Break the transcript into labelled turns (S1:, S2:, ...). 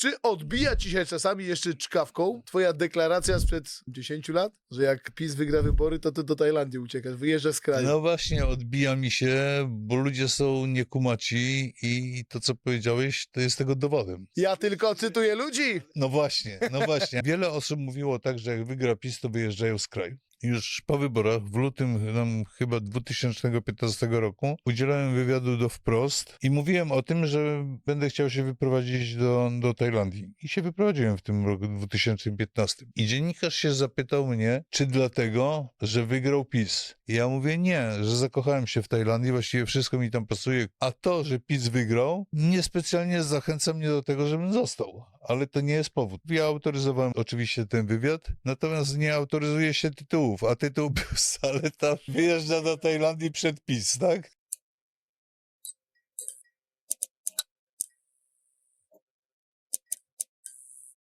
S1: Czy odbija ci się czasami jeszcze czkawką twoja deklaracja sprzed 10 lat, że jak PiS wygra wybory, to ty do Tajlandii uciekasz, wyjeżdżasz z kraju?
S2: No właśnie, odbija mi się, bo ludzie są niekumaci i to, co powiedziałeś, to jest tego dowodem.
S1: Ja tylko cytuję ludzi.
S2: No właśnie, no właśnie. Wiele osób mówiło tak, że jak wygra PiS, to wyjeżdżają z kraju. Już po wyborach, w lutym chyba 2015 roku, udzielałem wywiadu do Wprost i mówiłem o tym, że będę chciał się wyprowadzić do, do Tajlandii. I się wyprowadziłem w tym roku 2015. I dziennikarz się zapytał mnie, czy dlatego, że wygrał PiS. I ja mówię nie, że zakochałem się w Tajlandii, właściwie wszystko mi tam pasuje. A to, że PiS wygrał, niespecjalnie zachęca mnie do tego, żebym został. Ale to nie jest powód. Ja autoryzowałem oczywiście ten wywiad, natomiast nie autoryzuje się tytułów, a tytuł był Saleta wyjeżdża do Tajlandii przed PiS, tak?